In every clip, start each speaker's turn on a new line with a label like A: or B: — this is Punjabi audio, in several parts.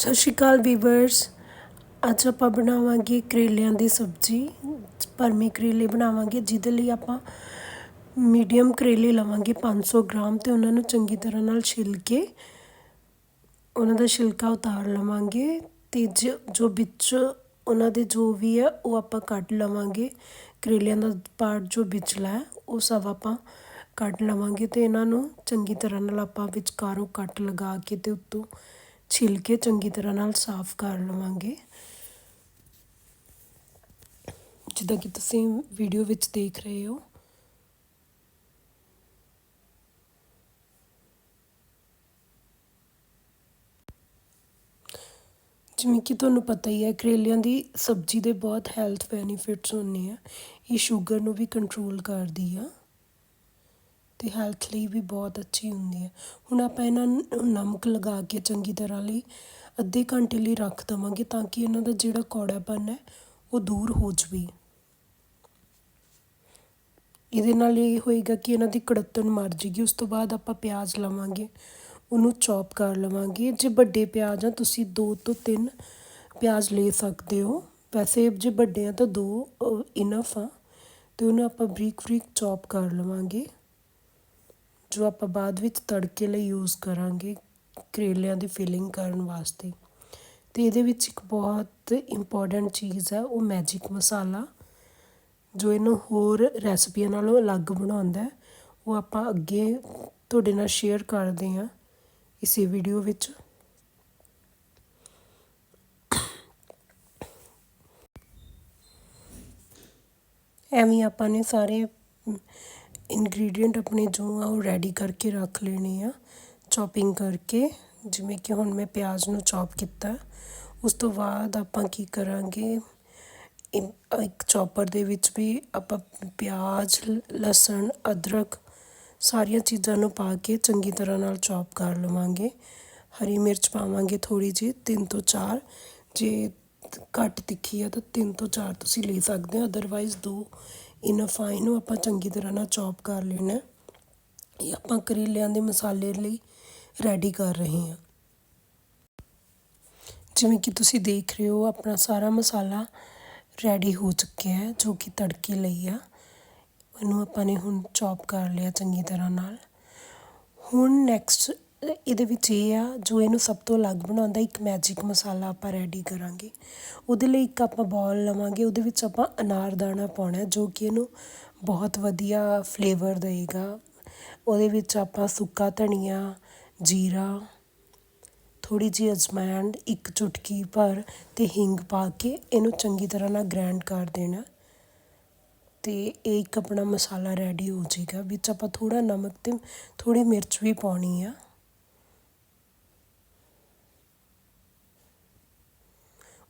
A: ਸਤਿ ਸ਼੍ਰੀ ਅਕਾਲ ਵੀਵਰਸ। ਅੱਜ ਆਪਾਂ ਬਣਾਵਾਂਗੇ ਕਰੇਲਿਆਂ ਦੀ ਸਬਜ਼ੀ। ਭਰਮੇ ਕਰੇਲੇ ਬਣਾਵਾਂਗੇ, ਜਿਹਦੇ ਲਈ ਆਪਾਂ ਮੀਡੀਅਮ ਕਰੇਲੇ ਲਵਾਂਗੇ 500 ਗ੍ਰਾਮ ਤੇ ਉਹਨਾਂ ਨੂੰ ਚੰਗੀ ਤਰ੍ਹਾਂ ਨਾਲ ਛਿਲ ਕੇ ਉਹਨਾਂ ਦਾ ਛਿਲਕਾ ਉਤਾਰ ਲਵਾਂਗੇ ਤੇ ਜ- ਜੋ ਵਿੱਚ ਉਹਨਾਂ ਦੇ ਜੋ ਵੀ ਹੈ, ਉਹ ਆਪਾਂ ਕੱਢ ਲਵਾਂਗੇ। ਕਰੇਲਿਆਂ ਦਾ ਪਾਰਟ ਜੋ ਵਿਚਲਾ ਹੈ, ਉਹ ਸਭ ਆਪਾਂ ਕੱਢ ਲਵਾਂਗੇ ਤੇ ਇਹਨਾਂ ਨੂੰ ਚੰਗੀ ਤਰ੍ਹਾਂ ਨਾਲ ਆਪਾਂ ਵਿਚਕਾਰੋਂ ਕੱਟ ਲਗਾ ਕੇ ਤੇ ਉੱਤੋਂ ਛਿੱਲ ਕੇ ਚੰਗੀ ਤਰ੍ਹਾਂ ਨਾਲ ਸਾਫ਼ ਕਰ ਲਵਾਂਗੇ। ਜਿੱਦਾਂ ਕਿ ਤੁਸੀਂ ਵੀਡੀਓ ਵਿੱਚ ਦੇਖ ਰਹੇ ਹੋ। ਜਿਵੇਂ ਕਿ ਤੁਹਾਨੂੰ ਪਤਾ ਹੀ ਹੈ, ਕਰੇਲਿਆਂ ਦੀ ਸਬਜ਼ੀ ਦੇ ਬਹੁਤ ਹੈਲਥ ਬੈਨੀਫਿਟਸ ਹੁੰਦੇ ਆ। ਇਹ ਸ਼ੂਗਰ ਨੂੰ ਵੀ ਕੰਟਰੋਲ ਕਰਦੀ ਆ। ਅਤੇ ਹੈਲਥ ਲਈ ਵੀ ਬਹੁਤ ਅੱਛੀ ਹੁੰਦੀ ਹੈ। ਹੁਣ ਆਪਾਂ ਇਹਨਾਂ ਨੂੰ ਨਮਕ ਲਗਾ ਕੇ ਚੰਗੀ ਤਰ੍ਹਾਂ ਲਈ ਅੱਧੇ ਘੰਟੇ ਲਈ ਰੱਖ ਦੇਵਾਂਗੇ ਤਾਂ ਕਿ ਇਹਨਾਂ ਦਾ ਜਿਹੜਾ ਕੌੜਾਪਨ ਹੈ ਉਹ ਦੂਰ ਹੋ ਜਾਵੇ। ਇਹਦੇ ਨਾਲ ਇਹ ਹੋਏਗਾ ਕਿ ਇਹਨਾਂ ਦੀ ਕੜੱਤਣ ਮਰ ਜੇਗੀ ਉਸ ਤੋਂ ਬਾਅਦ ਆਪਾਂ ਪਿਆਜ਼ ਲਵਾਂਗੇ, ਉਹਨੂੰ ਚੌਪ ਕਰ ਲਵਾਂਗੇ। ਜੇ ਵੱਡੇ ਪਿਆਜ਼ ਆ, ਤੁਸੀਂ ਦੋ ਤੋਂ ਤਿੰਨ ਪਿਆਜ਼ ਲੈ ਸਕਦੇ ਹੋ। ਵੈਸੇ ਜੇ ਵੱਡੇ ਆ ਤਾਂ ਦੋ ਇਨਫ ਆ, ਤੇ ਉਹਨੂੰ ਆਪਾਂ ਬਰੀਕ ਬਰੀਕ ਚੌਪ ਕਰ ਲਵਾਂਗੇ। ਜੋ ਆਪਾਂ ਬਾਅਦ ਵਿੱਚ ਤੜਕੇ ਲਈ ਯੂਜ਼ ਕਰਾਂਗੇ ਕਰੇਲਿਆਂ ਦੀ ਫਿਲਿੰਗ ਕਰਨ ਵਾਸਤੇ। ਅਤੇ ਇਹਦੇ ਵਿੱਚ ਇੱਕ ਬਹੁਤ ਇੰਪੋਰਟੈਂਟ ਚੀਜ਼ ਹੈ ਉਹ ਮੈਜਿਕ ਮਸਾਲਾ, ਜੋ ਇਹਨੂੰ ਹੋਰ ਰੈਸਪੀਆਂ ਨਾਲੋਂ ਅਲੱਗ ਬਣਾਉਂਦਾ ਉਹ ਆਪਾਂ ਅੱਗੇ ਤੁਹਾਡੇ ਨਾਲ ਸ਼ੇਅਰ ਕਰਦੇ ਹਾਂ ਇਸੇ ਵੀਡੀਓ ਵਿੱਚ। ਐਵੇਂ ਆਪਾਂ ਨੇ ਸਾਰੇ ਇਨਗਰੀਡੀਅੰਟ ਆਪਣੇ ਜੋ ਆ ਉਹ ਰੈਡੀ ਕਰਕੇ ਰੱਖ ਲੈਣੇ ਆ ਚੌਪਿੰਗ ਕਰਕੇ, ਜਿਵੇਂ ਕਿ ਹੁਣ ਮੈਂ ਪਿਆਜ਼ ਨੂੰ ਚੌਪ ਕੀਤਾ। ਉਸ ਤੋਂ ਬਾਅਦ ਆਪਾਂ ਕੀ ਕਰਾਂਗੇ? ਇੱਕ ਚੌਪਰ ਦੇ ਵਿੱਚ ਵੀ ਆਪਾਂ ਪਿਆਜ਼, ਲਸਣ, ਅਦਰਕ ਸਾਰੀਆਂ ਚੀਜ਼ਾਂ ਨੂੰ ਪਾ ਕੇ ਚੰਗੀ ਤਰ੍ਹਾਂ ਨਾਲ ਚੌਪ ਕਰ ਲਵਾਂਗੇ। ਹਰੀ ਮਿਰਚ ਪਾਵਾਂਗੇ ਥੋੜੀ ਜਿਹੀ, ਤਿੰਨ ਤੋਂ ਚਾਰ। ਜੇ ਘੱਟ ਤਿੱਖੀ ਆ ਤਾਂ ਤਿੰਨ ਤੋਂ ਚਾਰ ਤੁਸੀਂ ਲੈ ਸਕਦੇ ਹੋ ਅਦਰਵਾਈਜ਼ ਦੋ ਇਹਨਾਂ ਫਾਈਨ ਨੂੰ ਆਪਾਂ ਚੰਗੀ ਤਰ੍ਹਾਂ ਨਾਲ ਚੌਪ ਕਰ ਲੈਣਾ ਇਹ ਆਪਾਂ ਕਰੇਲਿਆਂ ਦੇ ਮਸਾਲੇ ਲਈ ਰੈਡੀ ਕਰ ਰਹੇ ਹਾਂ। ਜਿਵੇਂ ਕਿ ਤੁਸੀਂ ਦੇਖ ਰਹੇ ਹੋ, ਆਪਣਾ ਸਾਰਾ ਮਸਾਲਾ ਰੈਡੀ ਹੋ ਚੁੱਕਿਆ ਹੈ, ਜੋ ਕਿ ਤੜਕੇ ਲਈ ਆ। ਇਹਨੂੰ ਆਪਾਂ ਨੇ ਹੁਣ ਚੌਪ ਕਰ ਲਿਆ ਚੰਗੀ ਤਰ੍ਹਾਂ ਨਾਲ। ਹੁਣ ਨੈਕਸਟ ਇਹਦੇ ਵਿੱਚ ਇਹ ਆ, ਜੋ ਇਹਨੂੰ ਸਭ ਤੋਂ ਅਲੱਗ ਬਣਾਉਂਦਾ, ਇੱਕ ਮੈਜਿਕ ਮਸਾਲਾ ਆਪਾਂ ਰੈਡੀ ਕਰਾਂਗੇ। ਉਹਦੇ ਲਈ ਇੱਕ ਆਪਾਂ ਬੌਲ ਲਵਾਂਗੇ, ਉਹਦੇ ਵਿੱਚ ਆਪਾਂ ਅਨਾਰਦਾਣਾ ਪਾਉਣਾ, ਜੋ ਕਿ ਇਹਨੂੰ ਬਹੁਤ ਵਧੀਆ ਫਲੇਵਰ ਦੇਵੇਗਾ ਉਹਦੇ ਵਿੱਚ ਆਪਾਂ ਸੁੱਕਾ ਧਨੀਆ, ਜੀਰਾ ਥੋੜੀ ਜਿਹੀ ਅਜਵਾਇਣ ਇੱਕ ਚੁਟਕੀ ਭਰ ਤੇ ਹਿੰਗ ਪਾ ਕੇ ਇਹਨੂੰ ਚੰਗੀ ਤਰ੍ਹਾਂ ਨਾਲ ਗ੍ਰਾਈਂਡ ਕਰ ਦੇਣਾ। ਤੇ ਇਹ ਇੱਕ ਆਪਣਾ ਮਸਾਲਾ ਰੈਡੀ ਹੋ ਜਾਏਗਾ। ਵਿੱਚ ਆਪਾਂ ਥੋੜਾ ਨਮਕ ਤੇ ਥੋੜੀ ਮਿਰਚ ਵੀ ਪਾਉਣੀ ਆ।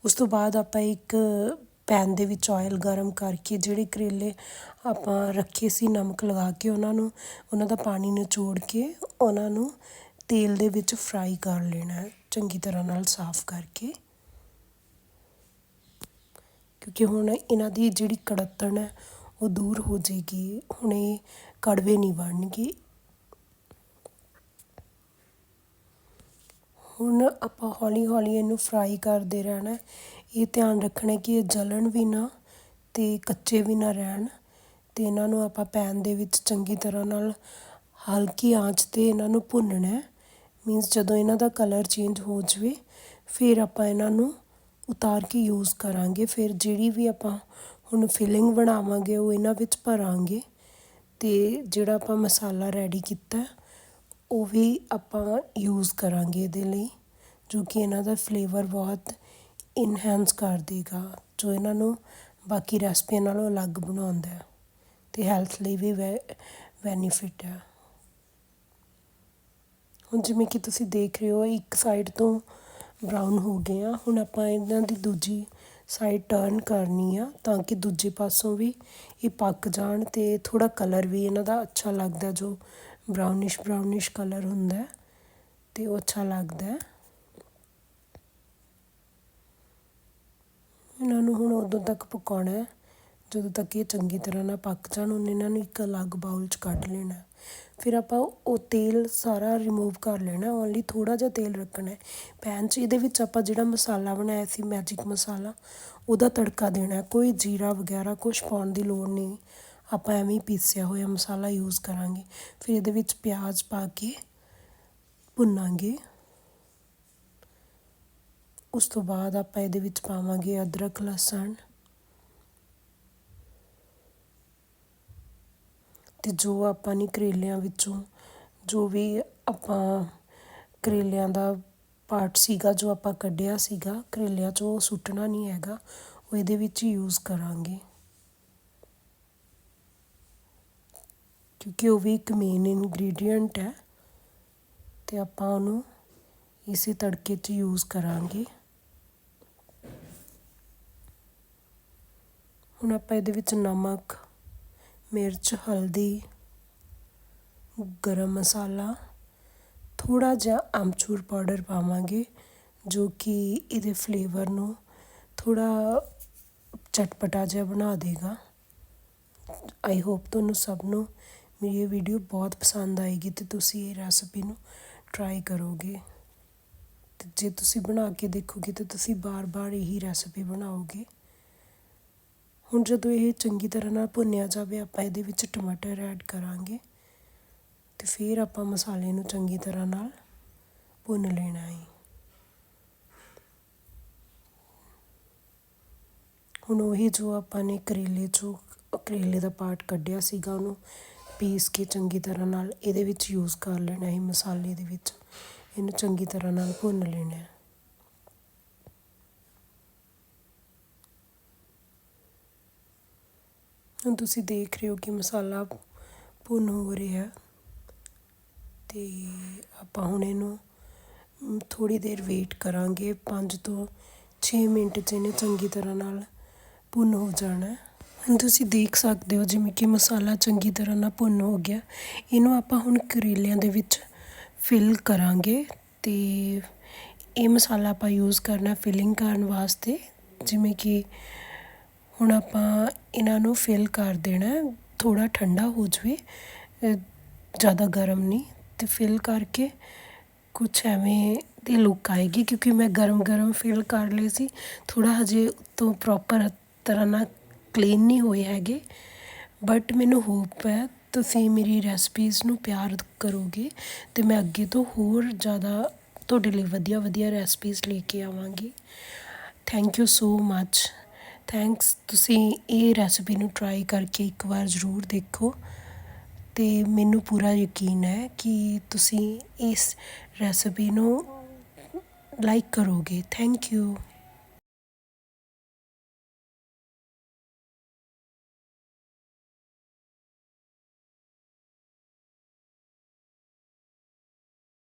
A: ਉਸ ਤੋਂ ਬਾਅਦ ਆਪਾਂ ਇੱਕ ਪੈਨ ਦੇ ਵਿੱਚ ਆਇਲ ਗਰਮ ਕਰਕੇ ਜਿਹੜੇ ਕਰੇਲੇ ਆਪਾਂ ਰੱਖੇ ਸੀ ਨਮਕ ਲਗਾ ਕੇ ਉਹਨਾਂ ਨੂੰ, ਉਹਨਾਂ ਦਾ ਪਾਣੀ ਨਿਚੋੜ ਕੇ ਉਹਨਾਂ ਨੂੰ ਤੇਲ ਦੇ ਵਿੱਚ ਫਰਾਈ ਕਰ ਲੈਣਾ ਚੰਗੀ ਤਰ੍ਹਾਂ ਨਾਲ ਸਾਫ਼ ਕਰਕੇ। ਕਿਉਂਕਿ ਹੁਣ ਇਹਨਾਂ ਦੀ ਜਿਹੜੀ ਕੜੱਤਣ ਹੈ ਉਹ ਦੂਰ ਹੋ ਜਾਏਗੀ, ਹੁਣ ਇਹ ਕੜਵੇ ਨਹੀਂ ਬਣਨਗੇ। ਹੁਣ ਆਪਾਂ ਹੌਲੀ ਹੌਲੀ ਇਹਨੂੰ ਫਰਾਈ ਕਰਦੇ ਰਹਿਣਾ ਇਹ ਧਿਆਨ ਰੱਖਣਾ ਕਿ ਇਹ ਜਲਣ ਵੀ ਨਾ ਅਤੇ ਕੱਚੇ ਵੀ ਨਾ ਰਹਿਣ ਅਤੇ ਇਹਨਾਂ ਨੂੰ ਆਪਾਂ ਪੈਨ ਦੇ ਵਿੱਚ ਚੰਗੀ ਤਰ੍ਹਾਂ ਨਾਲ ਹਲਕੀ ਆਂਚ ਤੇ ਇਹਨਾਂ ਨੂੰ ਭੁੰਨਣਾ ਮੀਨਸ ਜਦੋਂ ਇਹਨਾਂ ਦਾ ਕਲਰ ਚੇਂਜ ਹੋ ਜਾਵੇ, ਫਿਰ ਆਪਾਂ ਇਹਨਾਂ ਨੂੰ ਉਤਾਰ ਕੇ ਯੂਜ਼ ਕਰਾਂਗੇ। ਫਿਰ ਜਿਹੜੀ ਵੀ ਆਪਾਂ ਹੁਣ ਫਿਲਿੰਗ ਬਣਾਵਾਂਗੇ, ਉਹ ਇਹਨਾਂ ਵਿੱਚ ਭਰਾਂਗੇ ਅਤੇ ਜਿਹੜਾ ਆਪਾਂ ਮਸਾਲਾ ਰੈਡੀ ਕੀਤਾ ਉਹ ਵੀ ਆਪਾਂ ਯੂਜ਼ ਕਰਾਂਗੇ ਇਹਦੇ ਲਈ, ਜੋ ਕਿ ਇਹਨਾਂ ਦਾ ਫਲੇਵਰ ਬਹੁਤ ਇਨਹੈਂਸ ਕਰ ਦੇਗਾ, ਜੋ ਇਹਨਾਂ ਨੂੰ ਬਾਕੀ ਰੈਸਪੀਆਂ ਨਾਲੋਂ ਅਲੱਗ ਬਣਾਉਂਦਾ ਅਤੇ ਹੈਲਥ ਲਈ ਵੀ ਬੈਨੀਫਿਟ ਹੈ। ਹੁਣ ਜਿਵੇਂ ਕਿ ਤੁਸੀਂ ਦੇਖ ਰਹੇ ਹੋ, ਇੱਕ ਸਾਈਡ ਤੋਂ ਬਰਾਊਨ ਹੋ ਗਏ ਆ, ਹੁਣ ਆਪਾਂ ਇਹਨਾਂ ਦੀ ਦੂਜੀ ਸਾਈਡ ਟਰਨ ਕਰਨੀ ਆ, ਤਾਂ ਕਿ ਦੂਜੇ ਪਾਸੋਂ ਵੀ ਇਹ ਪੱਕ ਜਾਣ ਤੇ ਥੋੜਾ ਕਲਰ ਵੀ ਇਹਨਾਂ ਦਾ ਅੱਛਾ ਲੱਗਦਾ, ਜੋ ਬਰਾਊਨਿਸ਼ ਬਰਾਊਨਿਸ਼ ਕਲਰ ਹੁੰਦਾ ਅਤੇ ਉਹ ਅੱਛਾ ਲੱਗਦਾ ਇਹਨਾਂ ਨੂੰ ਹੁਣ ਉਦੋਂ ਤੱਕ ਪਕਾਉਣਾ ਜਦੋਂ ਤੱਕ ਇਹ ਚੰਗੀ ਤਰ੍ਹਾਂ ਨਾਲ ਪੱਕ ਜਾਣ, ਉਹਨੇ ਇਹਨਾਂ ਨੂੰ ਇੱਕ ਅਲੱਗ ਬਾਉਲ 'ਚ ਕੱਢ ਲੈਣਾ ਫਿਰ ਆਪਾਂ ਉਹ ਤੇਲ ਸਾਰਾ ਰਿਮੂਵ ਕਰ ਲੈਣਾ ਓਨਲੀ ਥੋੜਾ ਜਿਹਾ ਤੇਲ ਰੱਖਣਾ ਪੈਨ 'ਚ ਇਹਦੇ ਵਿੱਚ ਆਪਾਂ ਜਿਹੜਾ ਮਸਾਲਾ ਬਣਾਇਆ ਸੀ ਮੈਜਿਕ ਮਸਾਲਾ, ਉਹਦਾ ਤੜਕਾ ਦੇਣਾ ਕੋਈ ਜੀਰਾ ਵਗੈਰਾ ਕੁਝ ਪਾਉਣ ਦੀ ਲੋੜ ਨਹੀਂ। ਆਪਾਂ ਐਵੇਂ ਹੀ ਪੀਸਿਆ ਹੋਇਆ ਮਸਾਲਾ ਯੂਜ਼ ਕਰਾਂਗੇ। ਫਿਰ ਇਹਦੇ ਵਿੱਚ ਪਿਆਜ਼ ਪਾ ਕੇ ਭੁੰਨਾਂਗੇ। ਉਸ ਤੋਂ ਬਾਅਦ ਆਪਾਂ ਇਹਦੇ ਵਿੱਚ ਪਾਵਾਂਗੇ ਅਦਰਕ, ਲਸਣ ਤੇ ਜੋ ਆਪਾਂ ਨੇ ਕਰੇਲਿਆਂ ਵਿੱਚੋਂ, ਜੋ ਵੀ ਆਪਾਂ ਕਰੇਲਿਆਂ ਦਾ ਪਾਰਟ ਸੀਗਾ, ਜੋ ਆਪਾਂ ਕੱਢਿਆ ਸੀਗਾ, ਕਰੇਲਿਆਂ 'ਚੋਂ ਸੁੱਟਣਾ ਨਹੀਂ ਹੈਗਾ, ਉਹ ਇਹਦੇ ਵਿੱਚ ਹੀ ਯੂਜ਼ ਕਰਾਂਗੇ। ਕਿਉਂਕਿ ਉਹ ਵੀ ਇੱਕ ਮੇਨ ਇਨਗਰੀਡੀਅੰਟ ਹੈ ਅਤੇ ਆਪਾਂ ਉਹਨੂੰ ਇਸੇ ਤੜਕੇ 'ਚ ਯੂਜ਼ ਕਰਾਂਗੇ। ਹੁਣ ਆਪਾਂ ਇਹਦੇ ਵਿੱਚ ਨਮਕ, ਮਿਰਚ, ਹਲਦੀ, ਗਰਮ ਮਸਾਲਾ ਥੋੜਾ ਜਿਹਾ ਆਮਚੂਰ ਪਾਊਡਰ ਪਾਵਾਂਗੇ ਜੋ ਕਿ ਇਹਦੇ ਫਲੇਵਰ ਨੂੰ ਥੋੜਾ ਚਟਪਟਾ ਜਿਹਾ ਬਣਾ ਦੇਗਾ। ਆਈ ਹੋਪ ਤੁਹਾਨੂੰ ਸਭ ਨੂੰ ਮੇਰੀ ਇਹ ਵੀਡੀਓ ਬਹੁਤ ਪਸੰਦ ਆਏਗੀ ਅਤੇ ਤੁਸੀਂ ਇਹ ਰੈਸਪੀ ਨੂੰ ਟਰਾਈ ਕਰੋਗੇ। ਅਤੇ ਜੇ ਤੁਸੀਂ ਬਣਾ ਕੇ ਦੇਖੋਗੇ ਤਾਂ ਤੁਸੀਂ ਬਾਰ-ਬਾਰ ਇਹੀ ਰੈਸਪੀ ਬਣਾਓਗੇ। ਹੁਣ ਜਦੋਂ ਇਹ ਚੰਗੀ ਤਰ੍ਹਾਂ ਨਾਲ ਭੁੰਨਿਆ ਜਾਵੇ, ਆਪਾਂ ਇਹਦੇ ਵਿੱਚ ਟਮਾਟਰ ਐਡ ਕਰਾਂਗੇ ਤੇ ਫਿਰ ਆਪਾਂ ਮਸਾਲੇ ਨੂੰ ਚੰਗੀ ਤਰ੍ਹਾਂ ਨਾਲ ਭੁੰਨ ਲੈਣਾ ਹੈ ਹੁਣ ਉਹੀ ਜੋ ਆਪਾਂ ਨੇ ਕਰੇਲੇ ਚੋਂ, ਕਰੇਲੇ ਦਾ ਪਾਰਟ ਕੱਢਿਆ ਸੀਗਾ, ਉਹਨੂੰ ਪੀਸ ਕੇ ਚੰਗੀ ਤਰ੍ਹਾਂ ਨਾਲ ਇਹਦੇ ਵਿੱਚ ਯੂਜ਼ ਕਰ ਲੈਣਾ ਹੈ, ਮਸਾਲੇ ਦੇ ਵਿੱਚ। ਇਹਨੂੰ ਚੰਗੀ ਤਰ੍ਹਾਂ ਨਾਲ ਭੁੰਨ ਲੈਣਾ ਹੈ। ਹੁਣ ਤੁਸੀਂ ਦੇਖ ਰਹੇ ਹੋ ਕਿ ਮਸਾਲਾ ਭੁੰਨ ਹੋ ਰਿਹਾ ਤੇ ਆਪਾਂ ਹੁਣ ਇਹਨੂੰ ਥੋੜੀ ਦੇਰ ਵੇਟ ਕਰਾਂਗੇ। 5 ਤੋਂ 6 ਮਿੰਟ 'ਚ ਇਹਨੇ ਚੰਗੀ ਤਰ੍ਹਾਂ ਨਾਲ ਭੁੰਨ ਹੋ ਜਾਣਾ ਤੁਸੀਂ ਦੇਖ ਸਕਦੇ ਹੋ ਜਿਵੇਂ ਕਿ ਮਸਾਲਾ ਚੰਗੀ ਤਰ੍ਹਾਂ ਨਾਲ ਭੁੰਨ ਹੋ ਗਿਆ। ਇਹਨੂੰ ਆਪਾਂ ਹੁਣ ਕਰੇਲਿਆਂ ਦੇ ਵਿੱਚ ਫਿਲ ਕਰਾਂਗੇ ਤੇ ਇਹ ਮਸਾਲਾ ਆਪਾਂ ਯੂਜ਼ ਕਰਨਾ ਫਿਲਿੰਗ ਕਰਨ ਵਾਸਤੇ। ਜਿਵੇਂ ਕਿ ਹੁਣ ਆਪਾਂ ਇਹਨਾਂ ਨੂੰ ਫਿਲ ਕਰ ਦੇਣਾ ਥੋੜਾ ਠੰਡਾ ਹੋ ਜਵੇ ਜ਼ਿਆਦਾ ਗਰਮ ਨਹੀਂ। ਤੇ ਫਿਲ ਕਰਕੇ ਕੁਛ ਐਵੇਂ ਦੀ ਲੁੱਕ ਆਏਗੀ ਕਿਉਂਕਿ ਮੈਂ ਗਰਮ ਗਰਮ ਫਿਲ ਕਰ ਲਈ ਸੀ। ਥੋੜਾ ਹਜੇ ਤੋਂ ਪ੍ਰੋਪਰ ਤਰ੍ਹਾਂ ਨਾਲ ਕਲੀਨ ਨਹੀਂ ਹੋਏ ਹੈਗੇ ਬਟ ਮੈਨੂੰ ਹੋਪ ਹੈ ਤੁਸੀਂ ਮੇਰੀ ਰੈਸਪੀਜ਼ ਨੂੰ ਪਿਆਰ ਕਰੋਗੇ ਅਤੇ ਮੈਂ ਅੱਗੇ ਤੋਂ ਹੋਰ ਜ਼ਿਆਦਾ ਤੁਹਾਡੇ ਲਈ ਵਧੀਆ ਵਧੀਆ ਰੈਸਪੀਜ਼ ਲੈ ਕੇ ਆਵਾਂਗੀ। Thank you so much thanks ਤੁਸੀਂ ਇਹ ਰੈਸਪੀ ਨੂੰ ਟਰਾਈ ਕਰਕੇ ਇੱਕ ਵਾਰ ਜ਼ਰੂਰ ਦੇਖੋ ਅਤੇ ਮੈਨੂੰ ਪੂਰਾ ਯਕੀਨ ਹੈ ਕਿ ਤੁਸੀਂ ਇਸ ਰੈਸਪੀ ਨੂੰ ਲਾਈਕ ਕਰੋਗੇ। Thank you